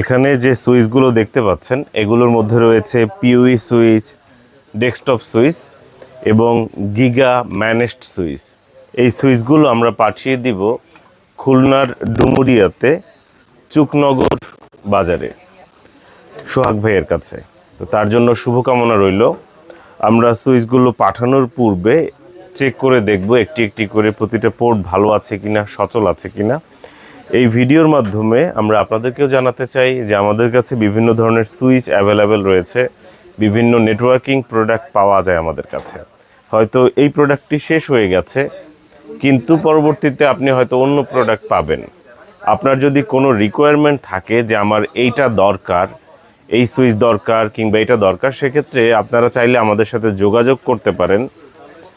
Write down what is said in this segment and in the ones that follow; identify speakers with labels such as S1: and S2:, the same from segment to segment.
S1: এখানে যে সুইচগুলো দেখতে পাচ্ছেন, এগুলোর মধ্যে রয়েছে পিউই সুইচ, ডেস্কটপ সুইচ এবং গিগা ম্যানেজড সুইচ। এই সুইচগুলো আমরা পাঠিয়ে দিব খুলনার ডুমুরিয়াতে চুকনগর বাজারে। সোহাগ ভাইয়ের কাছে। তো তার জন্য শুভকামনা রইল। আমরা সুইচগুলো পাঠানোর পূর্বে চেক করে দেখব একটি একটি করে প্রতিটা পোর্ট ভালো আছে কিনা, সচল আছে কিনা। এই ভিডিওর মাধ্যমে আমরা আপনাদেরকেও জানাতে চাই যে আমাদের কাছে বিভিন্ন ধরনের সুইচ অ্যাভেলেবেল রয়েছে, বিভিন্ন নেটওয়ার্কিং প্রোডাক্ট পাওয়া যায় আমাদের কাছে। হয়তো এই প্রোডাক্টটি শেষ হয়ে গেছে, কিন্তু পরবর্তীতে আপনি হয়তো অন্য প্রোডাক্ট পাবেন। আপনার যদি কোনো রিকোয়ারমেন্ট থাকে যে আমার এইটা দরকার, এই সুইচ দরকার কিংবা এটা দরকার, সেক্ষেত্রে আপনারা চাইলে আমাদের সাথে যোগাযোগ করতে পারেন।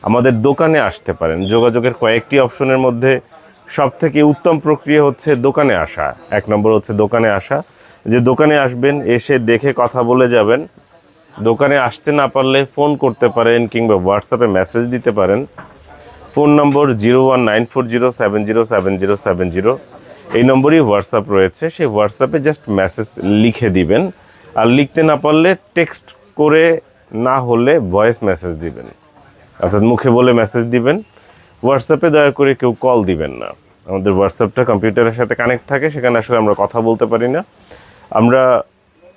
S1: আমাদের দোকানে আসতে পারেন। যোগাযোগের কয়েকটি অপশনের মধ্যে সব থেকে উত্তম প্রক্রিয়া হচ্ছে দোকানে আসা। এক নম্বর হচ্ছে দোকানে আসা। যে দোকানে আসবেন, এসে দেখে কথা বলে যাবেন। দোকানে আসতে না পারলে ফোন করতে পারেন কিংবা হোয়াটসঅ্যাপে মেসেজ দিতে পারেন। Phone number zero one nine four zero seven zero seven zero seven zero. এই নম্বরই হোয়াটসঅ্যাপ রয়েছে। সেই হোয়াটসঅ্যাপে জাস্ট মেসেজ লিখে দিবেন। আর লিখতে না পারলে টেক্সট করে না হলে ভয়েস মেসেজ দিবেন। অর্থাৎ মুখে বলে মেসেজ দিবেন। হোয়াটসঅ্যাপে দয়া করে কেউ কল দিবেন না। আমাদের হোয়াটসঅ্যাপটা কম্পিউটারের সাথে কানেক্ট থাকে, সেখানে আসলে আমরা কথা বলতে পারি না। আমরা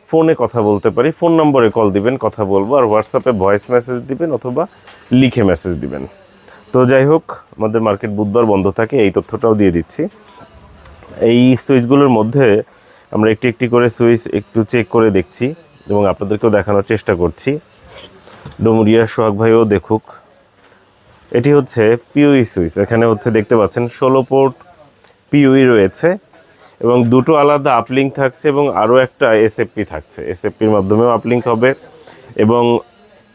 S1: ফোনে কথা বলতে পারি, ফোন নম্বরে কল দিবেন, কথা বলব, আর হোয়াটসঅ্যাপে ভয়েস মেসেজ দিবেন অথবা লিখে মেসেজ দিবেন। তো যাই হোক, আমাদের মার্কেট বুধবার বন্ধ থাকে, এই তথ্যটাও দিয়ে দিচ্ছি। এই সুইচগুলোর মধ্যে আমরা একটি একটি করে সুইচ একটু চেক করে দেখছি এবং আপনাদেরকেও দেখানোর চেষ্টা করছি। ডোমুরিয়া সোহাগ ভাইও দেখুক। এটি হচ্ছে পিউই সুইচ এখানে হচ্ছে দেখতে পাচ্ছেন, ষোলো পোর্ট পিউই রয়েছে এবং দুটো আলাদা আপলিঙ্ক থাকছে এবং আরও একটা এসএফপি থাকছে। এসএফপির মাধ্যমেও আপলিঙ্ক হবে এবং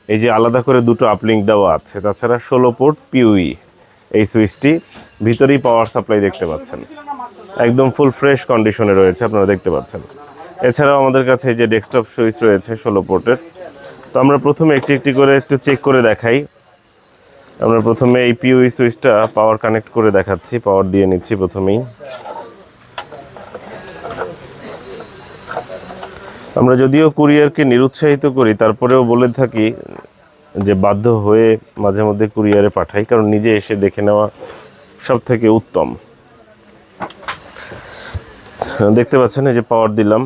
S1: এই যে আলাদা করে দুটো আপলিঙ্ক দেওয়া আছে, তাছাড়া ষোলো পোর্ট পিউই এই সুইচটি ভিতরেই পাওয়ার সাপ্লাই দেখতে পাচ্ছেন। একদম ফুল ফ্রেশ কন্ডিশনে রয়েছে, আপনারা দেখতে পাচ্ছেন। এছাড়াও আমাদের কাছে যে ডেস্কটপ সুইচ রয়েছে ষোলো পোর্টের তো আমরা প্রথমে একটি একটি করে একটু চেক করে দেখাই। আমরা প্রথমে এই পিউই সুইচটা পাওয়ার কানেক্ট করে দেখাচ্ছি পাওয়ার দিয়ে নিচ্ছি প্রথমেই। আমরা যদিও কুরিয়ারকে নিরুৎসাহিত করি, তারপরেও বলে থাকি যে বাধ্য হয়ে মাঝে মধ্যে কুরিয়ারে পাঠাই, কারণ নিজে এসে দেখে নেওয়া সব থেকে উত্তম। দেখতে পাচ্ছেন এই যে পাওয়ার দিলাম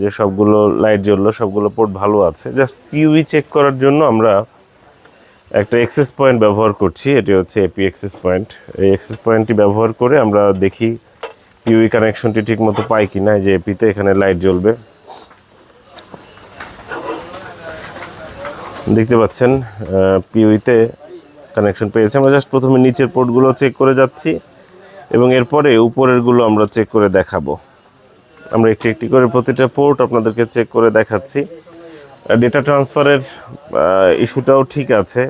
S1: যে সবগুলো লাইট জ্বললো, সবগুলো পোর্ট ভালো আছে। জাস্ট পিউই চেক করার জন্য আমরা একটা এক্সেস পয়েন্ট ব্যবহার করছি, এটি হচ্ছে এপি এক্সেস পয়েন্ট এই এক্সেস পয়েন্টটি ব্যবহার করে আমরা দেখি পিউই কানেকশনটি ঠিক মতো পাই কি না যে এপিতে এখানে লাইট জ্বলবে। দেখতে পাচ্ছেন পিউইতে কানেকশন পেয়েছে। আমরা জাস্ট প্রথমে নিচের পোর্টগুলো চেক করে যাচ্ছি এবং এরপরে উপরেরগুলো আমরা চেক করে দেখাবো। আমরা একটি একটি করে প্রতিটা পোর্ট আপনাদেরকে চেক করে দেখাচ্ছি। ডেটা ট্রান্সফারের ইস্যুটাও ঠিক আছে।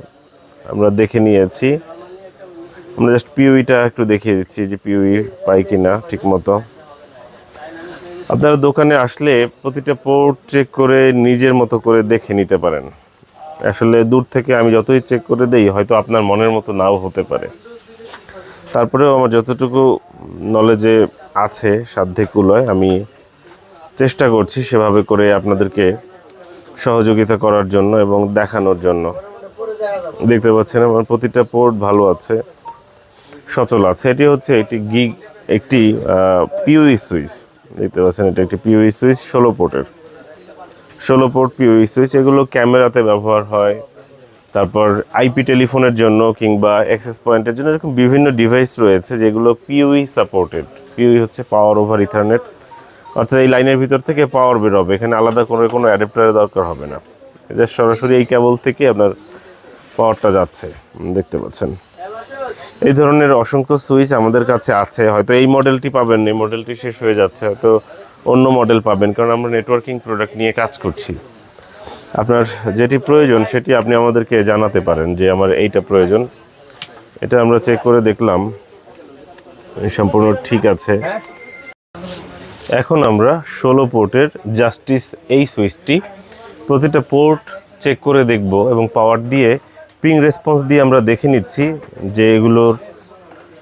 S1: আমরা দেখে নিয়েছি। আমরা জাস্ট পিউইটা একটু দেখিয়ে দিচ্ছি যে পিউই পাই কি না ঠিক মতো আপনারা দোকানে আসলে প্রতিটা পোর্ট চেক করে নিজের মতো করে দেখে নিতে পারেন। আসলে দূর থেকে আমি যতই চেক করে দেই, হয়তো আপনার মনের মতো নাও হতে পারে। তারপরেও আমার যতটুকু নলেজে আছে সাধ্যে কুলয় আমি চেষ্টা করছি সেভাবে করে আপনাদেরকে সহযোগিতা করার জন্য এবং দেখানোর জন্য। দেখতে পাচ্ছেন আমার প্রতিটা পোর্ট ভালো আছে, সচল আছে। এটি হচ্ছে একটি গিগ, একটি পিউই সুইচ। দেখতে পাচ্ছেন, এটা একটি পিউই সুইচ, ষোলো পোর্টের। ষোলো পোর্ট পিউই সুইচ, এগুলো ক্যামেরাতে ব্যবহার হয়। তারপর আইপি টেলিফোনের জন্য কিংবা অ্যাক্সেস পয়েন্টের জন্য এরকম বিভিন্ন ডিভাইস রয়েছে যেগুলো পিউই সাপোর্টেড। পিউই হচ্ছে পাওয়ার ওভার ইথারনেট। অর্থাৎ এই লাইনের ভিতর থেকে পাওয়ার বেরোবে এখানে আলাদা করে কোনো অ্যাডাপ্টারের দরকার হবে না। এটা সরাসরি এই কেবল থেকে আপনার পাওয়ারটা যাচ্ছে দেখতে পাচ্ছেন। এই ধরনের অসংখ্য সুইচ আমাদের কাছে আছে, হয়তো এই মডেলটি পাবেন এই মডেলটি শেষ হয়ে যাচ্ছে, হয়তো অন্য মডেল পাবেন, কারণ আমরা নেটওয়ার্কিং প্রোডাক্ট নিয়ে কাজ করছি। আপনার যেটি প্রয়োজন, সেটি আপনি আমাদেরকে জানাতে পারেন যে আমার এইটা প্রয়োজন। এটা আমরা চেক করে দেখলাম সম্পূর্ণ ঠিক আছে। এখন আমরা ষোলো পোর্টের জাস্টিস এই সুইচটি, প্রতিটা পোর্ট চেক করে দেখব এবং পাওয়ার দিয়ে পিং রেসপন্স দিয়ে আমরা দেখে নিচ্ছি যে এগুলোর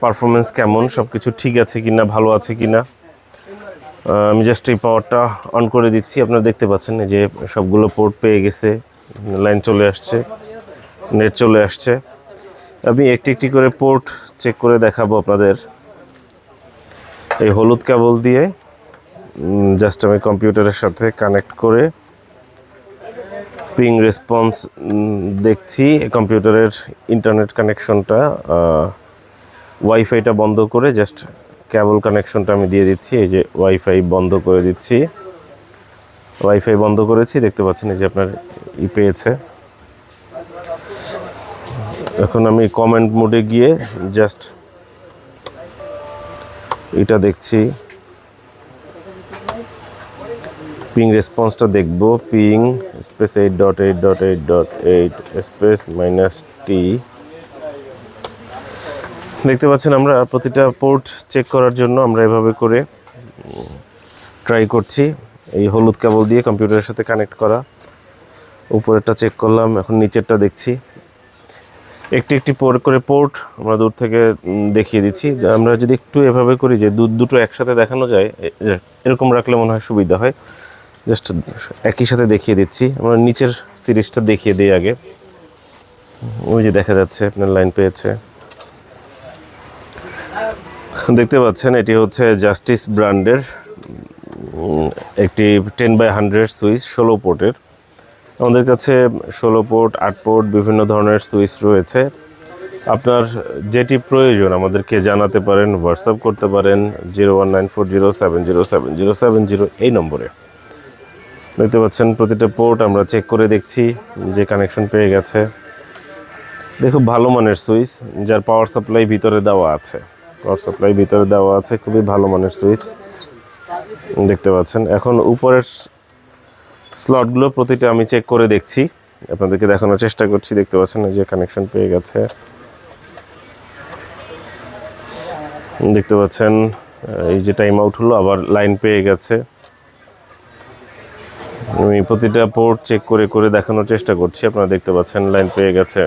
S1: পারফরমেন্স কেমন সব কিছু ঠিক আছে কিনা ভালো আছে কিনা। আহ, আমি জাস্ট এই পাওয়ারটা অন করে দিচ্ছি। আপনারা দেখতে পাচ্ছেন যে সবগুলো পোর্ট পেয়ে গেছে লাইন চলে আসছে নেট চলে আসছে। আমি একটি একটি করে পোর্ট চেক করে দেখাবো আপনাদের। এই হলুদ কেবল দিয়ে জাস্ট আমি কম্পিউটারের সাথে কানেক্ট করে পিং রেসপন্স দেখছি কম্পিউটারের ইন্টারনেট কানেকশনটা ওয়াইফাইটা বন্ধ করে জাস্ট কেবল কানেকশনটা আমি দিয়ে দিচ্ছি, এই যে ওয়াইফাই বন্ধ করে দিচ্ছি। ওয়াইফাই বন্ধ করেছি, দেখতে পাচ্ছেন এই যে আপনার ই পেয়েছে। এখন আমি কমেন্ট মোডে গিয়ে জাস্ট এটা দেখছি। পিং রেসপন্সটা দেখব। Ping space eight dot eight dot eight dot eight space minus T দেখতে পাচ্ছেন আমরা প্রতিটা পোর্ট চেক করার জন্য আমরা এভাবে করে ট্রাই করছি। এই হলুদ কেবল দিয়ে কম্পিউটারের সাথে কানেক্ট করা। উপরেরটা চেক করলাম, এখন নিচেরটা দেখছি। একটি একটি পোর্ট করে পোর্ট আমরা দূর থেকে দেখিয়ে দিচ্ছি। আমরা যদি একটু এভাবে করি যে দু- দুটো একসাথে দেখানো যায় এরকম রাখলে মনে হয় সুবিধা হয়। জাস্ট একই সাথে দেখিয়ে দিচ্ছি। আমরা নিচের সিরিজটা দেখিয়ে দিই আগে। ওই যে দেখা যাচ্ছে, আপনার লাইন পেয়েছে। দেখতে পাচ্ছেন, এটি হচ্ছে জাস্টিস ব্র্যান্ডের একটি টেন বাই হান্ড্রেড সুইচ ষোলো পোর্টের আমাদের কাছে ষোলো পোর্ট আট পোর্ট বিভিন্ন ধরনের সুইচ রয়েছে। আপনার যেটি প্রয়োজন, আমাদেরকে জানাতে পারেন হোয়াটসঅ্যাপ করতে পারেন zero one nine four zero seven zero seven zero seven zero এই নম্বরে। দেখতে পাচ্ছেন, প্রতিটা পোর্ট আমরা চেক করে দেখছি যে কানেকশন পেয়ে গেছে। দেখুন ভালো মানের সুইচ যার পাওয়ার সাপ্লাই ভিতরে দেওয়া আছে। পাওয়ার সাপ্লাই ভিতরে দেওয়া আছে, খুবই ভালো মানের সুইচ দেখতে পাচ্ছেন, এখন উপরের স্লটগুলো প্রতিটা আমি চেক করে দেখছি। আপনাদেরকে দেখানোর চেষ্টা করছি, দেখতে পাচ্ছেন যে কানেকশন পেয়ে গেছে। দেখতে পাচ্ছেন, এই যে টাইম আউট হলো, আবার লাইন পেয়ে গেছে। আমি প্রতিটা পোর্ট চেক করে করে দেখানোর চেষ্টা করছি। আপনারা দেখতে পাচ্ছেন লাইন পেয়ে গেছে।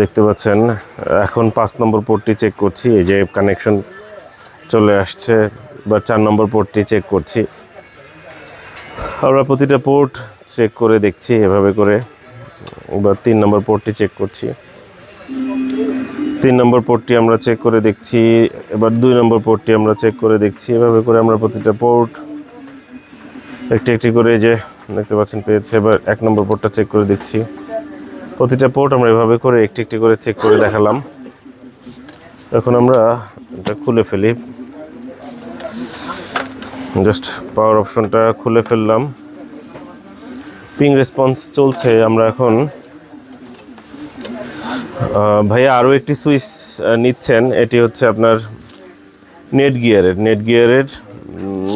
S1: দেখতে পাচ্ছেন, এখন পাঁচ নম্বর পোর্টটি চেক করছি। এই যে কানেকশন চলে আসছে, বা চার নম্বর পোর্টটি চেক করছি। আমরা প্রতিটা পোর্ট চেক করে দেখছি, এভাবে করে, বা তিন নম্বর পোর্টটি চেক করছি। তিন নম্বর পোর্টটি আমরা চেক করে দেখছি, এবার দুই নম্বর পোর্টটি আমরা চেক করে দেখছি। এভাবে করে আমরা প্রতিটা পোর্ট একটি একটি করে যে দেখতে পাচ্ছেন, পেয়েছে। এবার এক নম্বর পোর্টটা চেক করে দেখছি। প্রতিটা পোর্ট আমরা এভাবে করে একটি একটি করে চেক করে দেখালাম। এখন আমরা এটা খুলে ফেলি। জাস্ট পাওয়ার অপশনটা খুলে ফেললাম। পিং রেসপন্স চলছে। আমরা এখন ভাইয়া আরও একটি সুইচ নিচ্ছেন। এটি হচ্ছে আপনার নেট গিয়ারের নেট গিয়ারের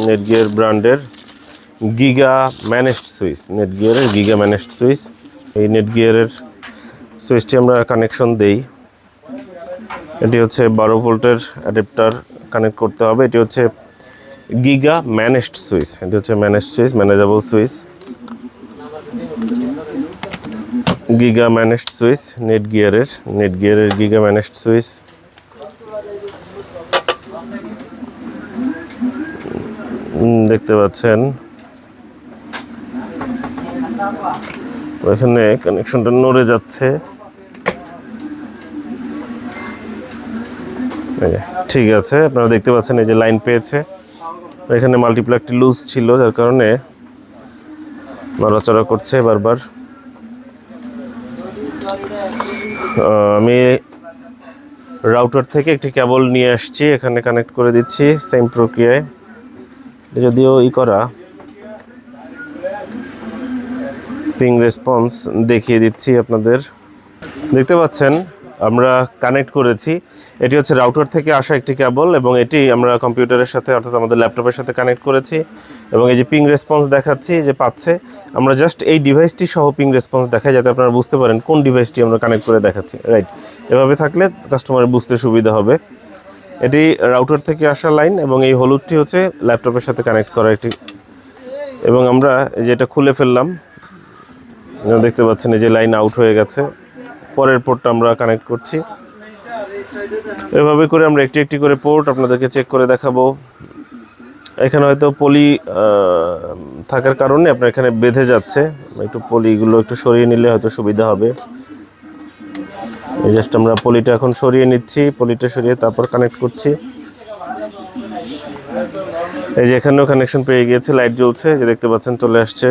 S1: নেট গিয়ার ব্র্যান্ডের গিগা ম্যানেজড সুইচ, নেট গিয়ারের গিগা ম্যানেজড সুইচ। এই নেট গিয়ারের সুইচটি আমরা কানেকশন দেই। এটি হচ্ছে বারো ভোল্টের অ্যাডাপ্টার কানেক্ট করতে হবে। এটি হচ্ছে গিগা ম্যানেজড সুইচ, এটি হচ্ছে managed switch, manageable switch. Giga managed switch net গিয়ারের নেট গিয়ারের গিগা ম্যানেজড সুইচ দেখতে পাচ্ছেন। এখানে কানেকশনটা নড়ে যাচ্ছে। ঠিক আছে, আপনারা দেখতে পাচ্ছেন এই যে লাইন পেয়েছে। এখানে মাল্টিপ্লাকটি লুজ ছিল, যার কারণে নড়াচড়া করছে বারবার। আমি রাউটার থেকে একটি কেবল নিয়ে আসছি, এখানে কানেক্ট করে দিচ্ছি সেম প্রক্রিয়ায়। যদিও ই করা। পিং রেসপন্স দেখিয়ে দিচ্ছি আপনাদের। দেখতে পাচ্ছেন? আমরা কানেক্ট করেছি। এটি হচ্ছে রাউটার থেকে আসা একটি কেবল এবং এটি আমরা কম্পিউটারের সাথে অর্থাৎ আমাদের ল্যাপটপের সাথে কানেক্ট করেছি এবং এই যে পিং রেসপন্স দেখাচ্ছি যে পাচ্ছে, আমরা জাস্ট এই ডিভাইসটি সহ পিং রেসপন্স দেখাই যাতে আপনারা বুঝতে পারেন কোন ডিভাইসটি আমরা কানেক্ট করে দেখাচ্ছি। রাইট এভাবে থাকলে কাস্টমারের বুঝতে সুবিধা হবে। এটি রাউটার থেকে আসা লাইন এবং এই হলুদটি হচ্ছে ল্যাপটপের সাথে কানেক্ট করা একটি এবং আমরা এই যে খুলে ফেললাম। দেখতে পাচ্ছেন এই যে লাইন আউট হয়ে গেছে। পরের পোর্টটা আমরা কানেক্ট করছি। এভাবে করে আমরা একটি একটি করে পোর্ট আপনাদেরকে চেক করে দেখাবো। এখানে হয়তো পলি থাকার কারণে আপনার এখানে বেঁধে যাচ্ছে। একটু পলিগুলো একটু সরিয়ে নিলে হয়তো সুবিধা হবে। জাস্ট আমরা পলিটা এখন সরিয়ে নিচ্ছি পলিটা সরিয়ে তারপর কানেক্ট করছি। এই যে এখানেও কানেকশন পেয়ে গিয়েছে লাইট জ্বলছে যে দেখতে পাচ্ছেন চলে আসছে।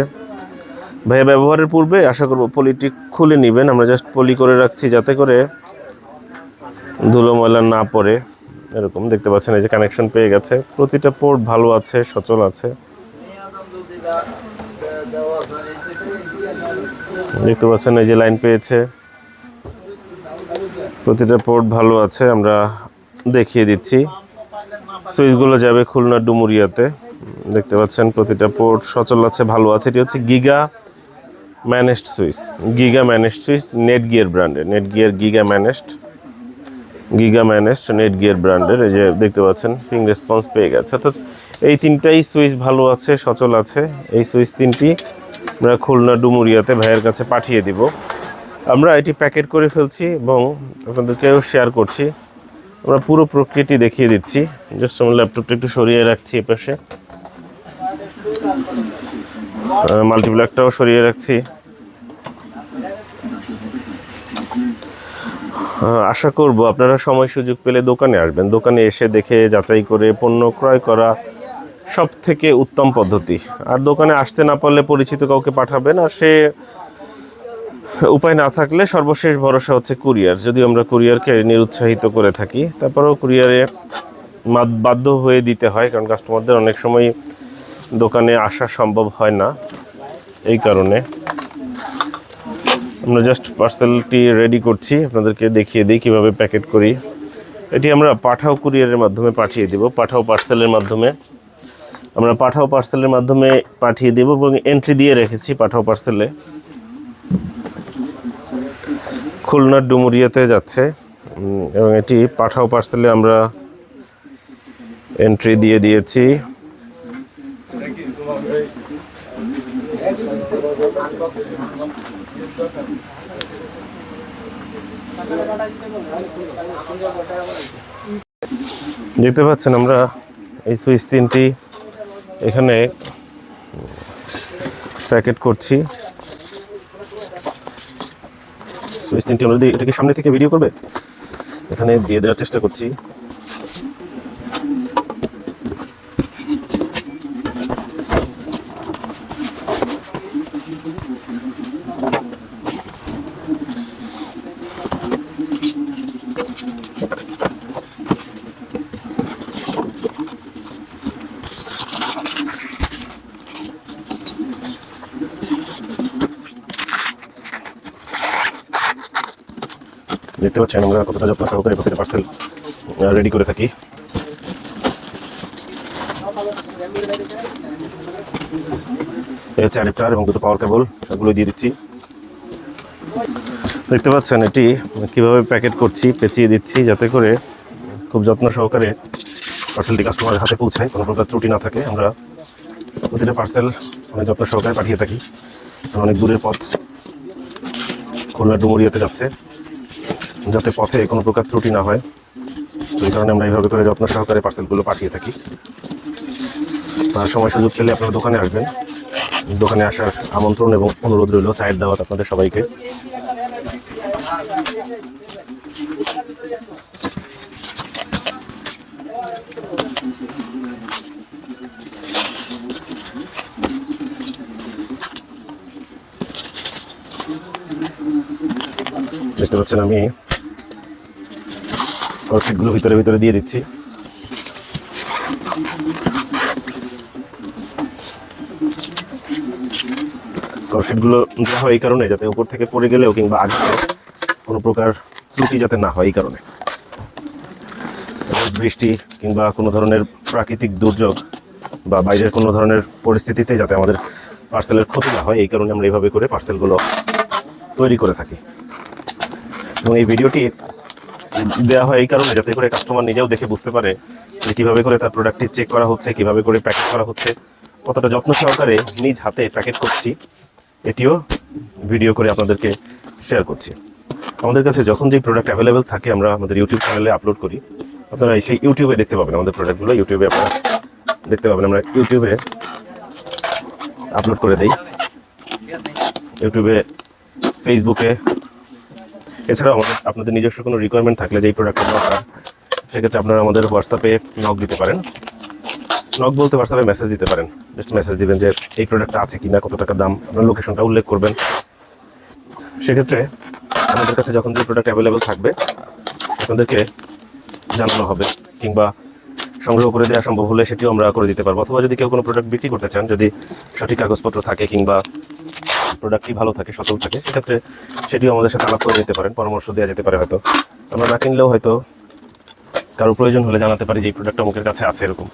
S1: ভাইয়া, ব্যবহারের পূর্বে আশা করব পলিটি খুলে নেবেন। আমরা জাস্ট পলি করে রাখছি যাতে করে ধুলো ময়লা না পড়ে। এরকম দেখতে পাচ্ছেন, এই যে কানেকশন পেয়ে গেছে। প্রতিটা পোর্ট ভালো আছে, সচল আছে। দেখতে পাচ্ছেন, এই যে লাইন পেয়েছে। প্রতিটা পোর্ট ভালো আছে, আমরা দেখিয়ে দিচ্ছি। সুইচগুলো যাবে খুলনা ডুমুরিয়াতে। দেখতে পাচ্ছেন, প্রতিটা পোর্ট সচল আছে, ভালো আছে। এটি হচ্ছে giga managed switch giga managed switch Netgear ব্র্যান্ডের Netgear giga managed giga managed Netgear ব্র্যান্ডের এই যে দেখতে পাচ্ছেন পিং রেসপন্স পেয়ে গেছে। অর্থাৎ এই তিনটাই সুইচ ভালো আছে, সচল আছে। এই সুইচ তিনটি আমরা খুলনা ডুমুরিয়াতে ভাইয়ের কাছে পাঠিয়ে দিব। আমরা এটি প্যাকেট করে ফেলছি এবং আপনাদেরকেও শেয়ার করছি। আমরা পুরো প্রক্রিয়াটি দেখিয়ে দিচ্ছি। জাস্ট আমার ল্যাপটপটা একটু সরিয়ে রাখছি এপাশে। মাল্টিপ্লাকটাও সরিয়ে রাখছি। আশা করব আপনারা সময় সুযোগ পেলে দোকানে আসবেন। দোকানে এসে দেখে যাচাই করে পণ্য ক্রয় করা সব থেকে উত্তম পদ্ধতি। আর দোকানে আসতে না পারলে পরিচিত কাউকে পাঠাবেন আর সে উপায় না থাকলে সর্বশেষ ভরসা হচ্ছে কুরিয়ার। যদি আমরা কুরিয়ারকে নিরুৎসাহিত করে থাকি, তারপরেও কুরিয়ারে বাধ্য হয়ে দিতে হয়, কারণ কাস্টমারদের অনেক সময় দোকানে আসা সম্ভব হয় না এই কারণে। আমরা জাস্ট পার্সেলটি রেডি করছি, আপনাদেরকে দেখিয়ে দিই কীভাবে প্যাকেট করি। এটি আমরা পাঠাও কুরিয়ারের মাধ্যমে পাঠিয়ে দিব, পাঠাও পার্সেলের মাধ্যমে। আমরা পাঠাও পার্সেলের মাধ্যমে পাঠিয়ে দেব এবং এন্ট্রি দিয়ে রেখেছি পাঠাও পার্সেলে খুলনার ডুমুরিয়াতে যাচ্ছে এবং এটি পাঠাও পার্সেলে আমরা এন্ট্রি দিয়ে দিয়েছি। দেখতে পাচ্ছেন আমরা এই সুইচ তিনটি এখানে প্যাকেট করছি। সুইচ তিনটি আমরা এটাকে সামনে থেকে ভিডিও করবে, এখানে দিয়ে দেওয়ার চেষ্টা করছি। দেখতে পাচ্ছেন, আমরা কতটা যত্ন সহকারে প্রতিটা পার্সেল রেডি করে থাকি। হচ্ছে অ্যাডাপ্টার এবং দুটো পাওয়ার কেবল সবগুলো দিয়ে দিচ্ছি। দেখতে পাচ্ছেন, এটি কীভাবে প্যাকেট করছি, পেঁচিয়ে দিচ্ছি, যাতে করে খুব যত্ন সহকারে পার্সেলটি কাস্টমারের হাতে পৌঁছায়, কোনো প্রকার ত্রুটি না থাকে। আমরা প্রতিটা পার্সেল অনেক যত্ন সহকারে পাঠিয়ে থাকি। অনেক দূরের পথ খুলনা ডুমুরিয়াতে যাচ্ছে। যাতে পথে কোনো প্রকার ত্রুটি না হয়। তো এই কারণে আমরা এইভাবে করে যত্ন সহকারে পার্সেলগুলো পাঠিয়ে থাকি। আর সময় সুযোগ পেলে আপনারা দোকানে আসবেন। দোকানে আসার আমন্ত্রণ এবং অনুরোধ রইল চায়ের দাওয়াত আপনাদের সবাইকে। দেখতে পাচ্ছেন আমি কলসিটগুলো ভিতরে ভিতরে দিয়ে দিচ্ছি। কলসিটগুলো দেওয়া হয় এই কারণে যাতে উপর থেকে পড়ে গেলেও কিংবা আগে কোনো প্রকার ত্রুটি যাতে না হয় এই কারণে। বৃষ্টি কিংবা কোনো ধরনের প্রাকৃতিক দুর্যোগ বা বাইরের কোনো ধরনের পরিস্থিতিতে যাতে আমাদের পার্সেলের ক্ষতি না হয়, এই কারণে আমরা এইভাবে করে পার্সেলগুলো তৈরি করে থাকি। এবং এই ভিডিওটি দেওয়া হয় এই কারণে যাতে করে কাস্টমার নিজেও দেখে বুঝতে পারে যে কীভাবে করে তার প্রোডাক্টটি চেক করা হচ্ছে, কীভাবে করে প্যাকেট করা হচ্ছে। কতটা যত্ন সহকারে নিজ হাতে প্যাকেট করছি, এটিও ভিডিও করে আপনাদেরকে শেয়ার করছি।
S2: আমাদের কাছে যখন যে প্রোডাক্ট অ্যাভেলেবেল থাকে, আমরা আমাদের ইউটিউব চ্যানেলে আপলোড করি। আপনারা সেই ইউটিউবে দেখতে পাবেন আমাদের প্রোডাক্টগুলো ইউটিউবে আপনারা দেখতে পাবেন, আমরা ইউটিউবে আপলোড করে দিই। ইউটিউবে ফেসবুকে এছাড়াও আমাদের আপনাদের নিজস্ব কোনো রিকোয়ারমেন্ট থাকলে যে প্রোডাক্টের দরকার, সেক্ষেত্রে আপনারা আমাদের হোয়াটসঅ্যাপে নক দিতে পারেন। নক বলতে হোয়াটসঅ্যাপে মেসেজ দিতে পারেন। জাস্ট মেসেজ দিবেন যে, এই প্রোডাক্টটা আছে কি না কত টাকা দাম? আপনার লোকেশনটা উল্লেখ করবেন। সেক্ষেত্রে আমাদের কাছে যখন যে প্রোডাক্ট অ্যাভেলেবেল থাকবে, আপনাদেরকে জানানো হবে, কিংবা সংগ্রহ করে দেওয়া সম্ভব হলে সেটিও আমরা করে দিতে পারব। অথবা যদি কেউ কোনো প্রোডাক্ট বিক্রি করতে চান, যদি সঠিক কাগজপত্র থাকে, কিংবা প্রোডাক্টটি ভালো থাকে, সচল থাকে, সেক্ষেত্রে সেটিও আমাদের সাথে আলাপ করে যেতে পারেন, পরামর্শ দেওয়া যেতে পারে হয়তো। আমরা না কিনলেও হয়তো কারও প্রয়োজন হলে জানাতে পারি যে এই প্রোডাক্টটা অমুকের কাছে আছে এরকম।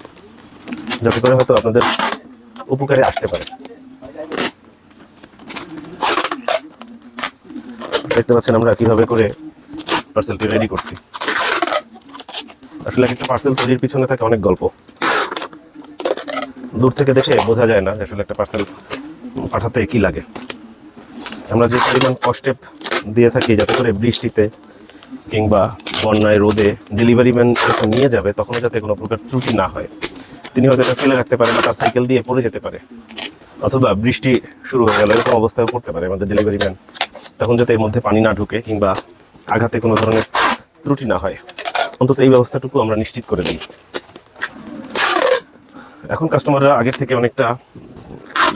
S2: যাতে করে হয়তো আপনাদের উপকারে আসতে পারে। দেখতে পাচ্ছেন আমরা কীভাবে করে পার্সেলটি রেডি করছি। আসলে একটা পার্সেল তৈরির পিছনে থাকে অনেক গল্প। দূর থেকে দেখে বোঝা যায় না আসলে একটা পার্সেল পাঠাতে কি লাগে। আমরা যে পরিমাণ কষ্টে দিয়ে থাকি যাতে করে বৃষ্টিতে কিংবা বন্যায় রোদে ডেলিভারি ম্যান যখন নিয়ে যাবে তখন যাতে কোনো প্রকার ত্রুটি না হয়। তিনি হয়তো এটা ফেলে রাখতে পারেন বা তার সাইকেল দিয়ে পড়ে যেতে পারে। অথবা বৃষ্টি শুরু হয়ে গেল এরকম অবস্থায় পড়তে পারে। আমাদের ডেলিভারি ম্যান তখন যাতে এর মধ্যে পানি না ঢুকে কিংবা আঘাতে কোনো ধরনের ত্রুটি না হয়। অন্তত এই ব্যবস্থাটুকু আমরা নিশ্চিত করে দিই। এখন কাস্টমাররা আগের থেকে অনেকটা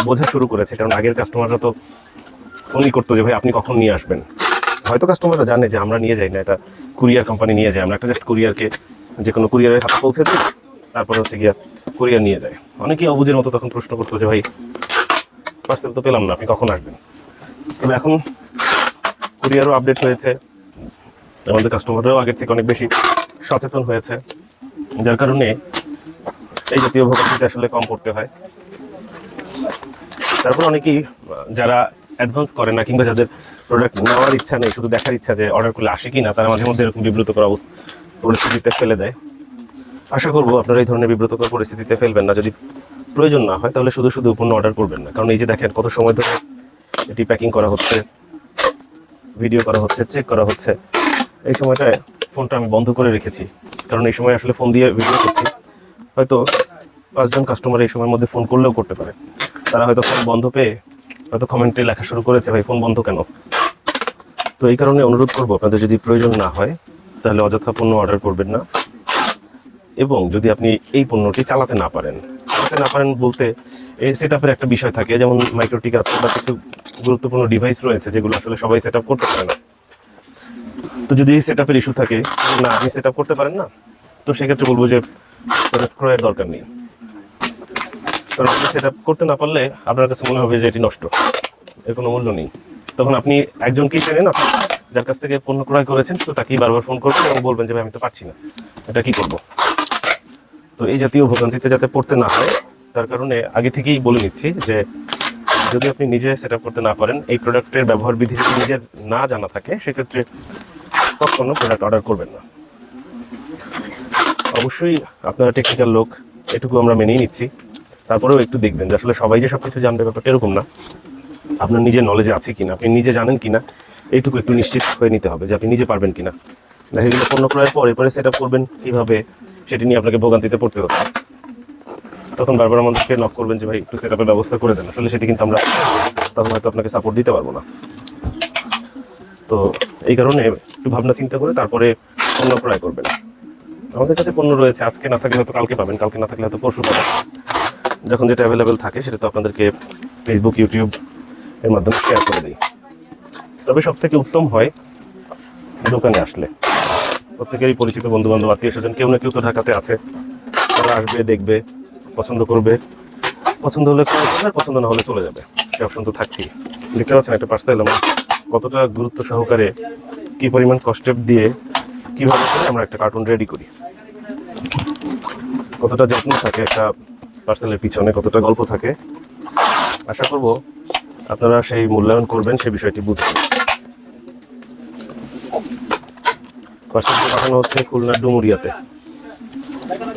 S2: বোঝা শুরু করেছে, কারণ আগের কাস্টমাররা তো ফোনই করতো যে, ভাই, আপনি কখন নিয়ে আসবেন? হয়তো কাস্টমাররা জানে যে, আমরা নিয়ে যাই না, এটা কুরিয়ার কোম্পানি নিয়ে যায়। আমরা একটা জাস্ট কুরিয়ারকে যে কোনো কুরিয়ারের হাতে পৌঁছে দিই, তারপর হচ্ছে গিয়া কুরিয়ার নিয়ে যায়। অনেকেই অবুঝের মতো তখন প্রশ্ন করতো যে, ভাই পার্সেল তো পেলাম না, আপনি কখন আসবেন? তবে এখন কুরিয়ারও আপডেট হয়েছে। আমাদের কাস্টমাররাও আগের থেকে অনেক বেশি সচেতন হয়েছে। যার কারণে এই জাতীয় ভোগান্তিতে আসলে কম করতে হয়। তারপর অনেকেই, যারা অ্যাডভান্স করে না কিংবা যাদের প্রোডাক্ট নেওয়ার ইচ্ছা নেই, শুধু দেখার ইচ্ছা যে অর্ডার করলে আসে কি না তারা মাঝে মধ্যে এরকম বিব্রতকর অবস্থা পরিস্থিতিতে ফেলে দেয়। আশা করব আপনারা এই ধরনের বিব্রতকর পরিস্থিতিতে ফেলবেন না। যদি প্রয়োজন না হয়, তাহলে শুধু শুধু পণ্য অর্ডার করবেন না। কারণ এই যে দেখেন, কত সময় ধরে এটি প্যাকিং করা হচ্ছে ভিডিও করা হচ্ছে চেক করা হচ্ছে। এই সময়টায় ফোনটা আমি বন্ধ করে রেখেছি। কারণ এই সময় আসলে ফোন দিয়ে ভিডিও করছি। হয়তো পাঁচজন কাস্টমার এই সময়ের মধ্যে ফোন করলেও করতে পারে। তারা হয়তো ফোন বন্ধ পেয়ে হয়তো কমেন্টে লেখা শুরু করেছে, ভাই ফোন বন্ধ কেন? তো এই কারণে অনুরোধ করব, আপনাদের যদি প্রয়োজন না হয়, তাহলে অযথা পণ্য অর্ডার করবেন না। এবং যদি আপনি এই পণ্যটি চালাতে না পারেন, চালাতে না পারেন বলতে এই সেট একটা বিষয় থাকে, যেমন মাইক্রোটিক আছে বা কিছু গুরুত্বপূর্ণ ডিভাইস রয়েছে, যেগুলো আসলে সবাই সেট করতে পারে না। তো যদি এই সেট আপের ইস্যু থাকে না, আপনি সেট করতে পারেন না। তো সেক্ষেত্রে বলব যে প্রোডাক্ট ক্রয়ের দরকার নেই। কারণ আপনি সেট করতে না পারলে আপনার কাছে মনে হবে যে এটি নষ্ট। এর কোনো মূল্য নেই। তখন আপনি একজনকেই চেনেন আপনি যার কাছ থেকে পণ্য ক্রয় করেছেন, তো তাকেই বারবার ফোন করবেন এবং বলবেন যে, ভাই, আমি তো পারছি না। এটা কি করব? তো এই জাতীয় ভোগান্তিতে যাতে পড়তে না হয়, তার কারণে আগে থেকেই বলে নিচ্ছি যে, যদি আপনি নিজে সেট করতে না পারেন, এই প্রোডাক্টের ব্যবহার বিধি যদি নিজের না জানা থাকে, সেক্ষেত্রে কখনো প্রোডাক্ট অর্ডার করবেন না। অবশ্যই আপনারা টেকনিক্যাল লোক, এটুকু আমরা মেনেই নিচ্ছি। তারপরেও একটু দেখবেন যে আসলে সবাই যে সবকিছু জানবে ব্যাপারটা এরকম না। আপনার নিজের নলেজে আছে কিনা, আপনি নিজে জানেন কিনা, এইটুকু একটু নিশ্চিত হয়ে নিতে হবে যে আপনি নিজে পারবেন কিনা। দেখা গেলে পণ্য ক্রয়ের পর এরপরে সেট আপ করবেন কীভাবে, সেটি নিয়ে আপনাকে ভোগান্তিতে পড়তে হচ্ছে তখন বারবার আমাদেরকে নক করবেন যে ভাই, একটু সেট আপের ব্যবস্থা করে দেন। আসলে সেটি কিন্তু আমরা তখন হয়তো আপনাকে সাপোর্ট দিতে পারব না। তো এই কারণে একটু ভাবনা চিন্তা করে তারপরে পণ্য ক্রয় করবেন। আমাদের কাছে পণ্য রয়েছে, আজকে না থাকলে হয়তো কালকে পাবেন, কালকে না থাকলে হয়তো পরশু পাবেন। যখন যেটা অ্যাভেলেবেল থাকে, সেটা তো আপনাদেরকে ফেসবুক ইউটিউব এর মাধ্যমে শেয়ার করে দিই। তবে সব থেকে উত্তম হয় দোকানে আসলে। প্রত্যেকেরই পরিচিত বন্ধু বান্ধব আত্মীয় স্বজন, কেউ না কেউ তো ঢাকাতে আছে। তারা আসবে, দেখবে, পছন্দ করবে। পছন্দ হলে আর পছন্দ না হলে চলে যাবে। সে অপশন তো থাকছেই। দেখতে পাচ্ছেন একটা পার্সেল আমরা। কতটা গুরুত্ব সহকারে কি পরিমাণ কষ্টেপ দিয়ে কীভাবে আমরা একটা কার্টুন রেডি করি। কতটা যত্ন থাকে একটা পার্সেলের পিছনে কতটা গল্প থাকে, আশা করব আপনারা সেই মূল্যায়ন করবেন সেই বিষয়টি বুঝবেন পার্সেলটি পাঠানো হচ্ছে খুলনার ডুমুরিয়াতে।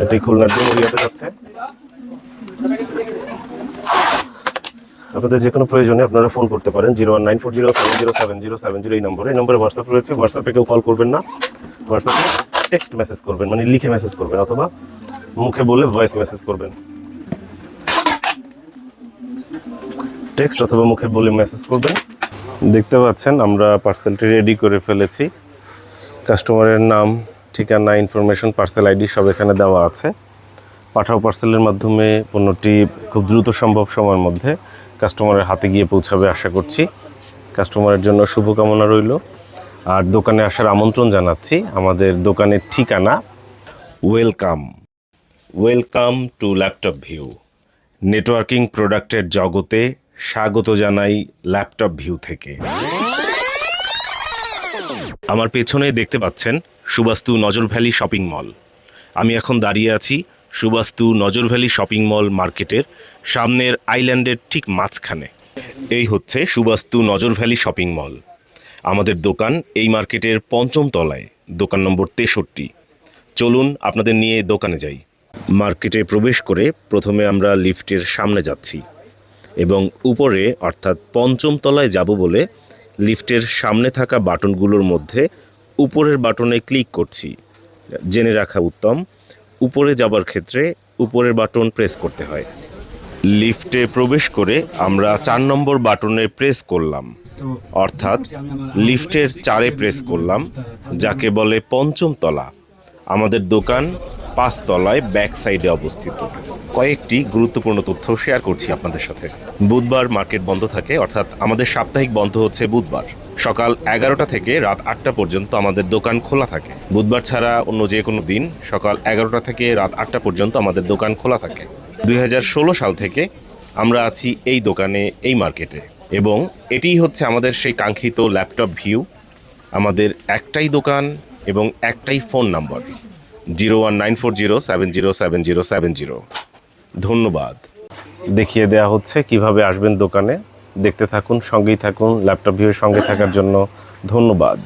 S2: এটি খুলনার ডুমুরিয়াতে যাচ্ছে। আপনাদের যে কোনো প্রয়োজনে আপনারা ফোন করতে পারেন, zero one nine four zero seven zero seven zero seven zero এই নম্বরে। এই নম্বরে হোয়াটসঅ্যাপ রয়েছে, হোয়াটসঅ্যাপে কেউ কল করবেন না। হোয়াটসঅ্যাপে টেক্সট মেসেজ করবেন মানে লিখে মেসেজ করবেন, অথবা মুখে বলে ভয়েস মেসেজ করবেন। টেক্সট অথবা মুখে বলে মেসেজ করবেন।
S1: দেখতে পাচ্ছেন, আমরা পার্সেলটি রেডি করে ফেলেছি। কাস্টমারের নাম, ঠিকানা ইনফরমেশন পার্সেল আইডি সব এখানে দেওয়া আছে। পাঠাও পার্সেলের মাধ্যমে পণ্যটি খুব দ্রুত সম্ভব সময়ের মধ্যে কাস্টমারের হাতে গিয়ে পৌঁছাবে, আশা করছি। কাস্টমারের জন্য শুভকামনা রইল। আর দোকানে আসার আমন্ত্রণ জানাচ্ছি আমাদের দোকানের ঠিকানা। Welcome welcome to laptop view networking প্রোডাক্টের জগতে স্বাগত জানাই ল্যাপটপ ভিউ থেকে। আমার পেছনে দেখতে পাচ্ছেন সুবাস্তু নজর ভ্যালি শপিং মল। আমি এখন দাঁড়িয়ে আছি সুবাস্তু নজর ভ্যালি শপিং মল মার্কেটের সামনের আইল্যান্ডের ঠিক মাঝখানে। এই হচ্ছে সুবাস্তু নজর ভ্যালি শপিং মল। আমাদের দোকান এই মার্কেটের পঞ্চম তলায়, দোকান নম্বর তেষট্টি। চলুন আপনাদের নিয়ে দোকানে যাই। মার্কেটে প্রবেশ করে প্রথমে আমরা লিফটের সামনে যাচ্ছি। এবং উপরে, অর্থাৎ পঞ্চম তলায় যাব বলে লিফটের সামনে থাকা বাটনগুলোর মধ্যে উপরের বাটনে ক্লিক করছি। জেনে রাখা উত্তম, উপরে যাবার ক্ষেত্রে উপরের বাটন প্রেস করতে হয়। লিফটে প্রবেশ করে আমরা চার নম্বর বাটনে প্রেস করলাম। অর্থাৎ লিফটের চারে প্রেস করলাম, যাকে বলে পঞ্চম তলা। আমাদের দোকান পাঁচতলায় ব্যাক সাইডে অবস্থিত। কয়েকটি গুরুত্বপূর্ণ তথ্য শেয়ার করছি আপনাদের সাথে। বুধবার মার্কেট বন্ধ থাকে, অর্থাৎ আমাদের সাপ্তাহিক বন্ধ হচ্ছে বুধবার। সকাল এগারোটা থেকে রাত আটটা পর্যন্ত আমাদের দোকান খোলা থাকে। বুধবার ছাড়া অন্য যে কোনো দিন সকাল এগারোটা থেকে রাত আটটা পর্যন্ত আমাদের দোকান খোলা থাকে। দুই হাজার ষোলো সাল থেকে আমরা আছি এই দোকানে, এই মার্কেটে এবং এটিই হচ্ছে আমাদের সেই কাঙ্ক্ষিত ল্যাপটপ ভিউ আমাদের একটাই দোকান এবং একটাই phone number zero one nine four zero seven zero seven zero seven zero. ধন্যবাদ। দেখিয়ে দেয়া হচ্ছে কীভাবে আসবেন দোকানে। দেখতে থাকুন, সঙ্গেই থাকুন, ল্যাপটপ ভিউয়ের সঙ্গে থাকার জন্য ধন্যবাদ।